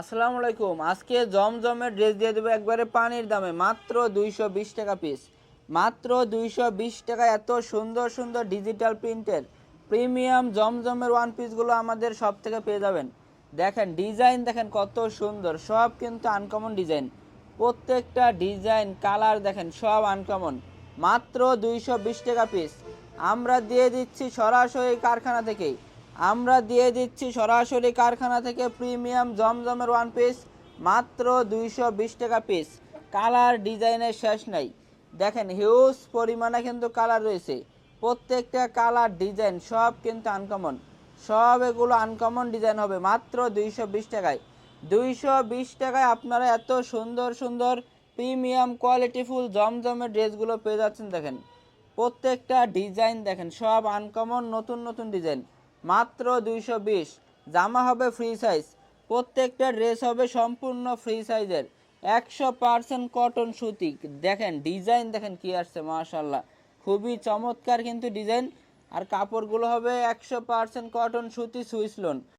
আসসালামু আলাইকুম। আজকে জমজমের ড্রেস দিয়ে দেবো একবারে পানির দামে, মাত্র দুইশো বিশ টাকা পিস মাত্র দুইশো বিশ টাকা, এত সুন্দর সুন্দর ডিজিটাল প্রিন্টের প্রিমিয়াম জমজমের ওয়ান পিসগুলো আমাদের সব থেকে পেয়ে যাবেন। দেখেন ডিজাইন দেখেন কত সুন্দর, সব কিন্তু আনকমন ডিজাইন প্রত্যেকটা ডিজাইন কালার দেখেন, সব আনকমন মাত্র দুইশো বিশ টাকা পিস আমরা দিয়ে দিচ্ছি সরাসরি কারখানা থেকেই। আমরা দিয়ে দিচ্ছি সরাসরি কারখানা থেকে প্রিমিয়াম জমজমের ওয়ান পিস মাত্র দুইশো বিশ টাকা পিস কালার ডিজাইনের শেষ নাই। দেখেন হিউজ পরিমাণে কিন্তু কালার রয়েছে। প্রত্যেকটা কালার ডিজাইন সব কিন্তু আনকমন সব এগুলো আনকমন ডিজাইন হবে মাত্র দুইশো বিশ টাকায়। দুইশো বিশ টাকায় আপনারা এত সুন্দর সুন্দর প্রিমিয়াম কোয়ালিটিফুল জমজমের ড্রেসগুলো পেয়ে যাচ্ছেন, দেখেন। প্রত্যেকটা ডিজাইন দেখেন, সব আনকমন নতুন নতুন ডিজাইন মাত্র দুইশো বিশ। জামা হবে ফ্রি সাইজ প্রত্যেকটা ড্রেস হবে সম্পূর্ণ ফ্রি সাইজের একশো পার্সেন্ট কটন সুতি। দেখেন ডিজাইন দেখেন কি আসছে মাশাল্লাহ খুবই চমৎকার কিন্তু ডিজাইন আর কাপড়গুলো হবে একশো পার্সেন্ট কটন সুতি সুইস লোন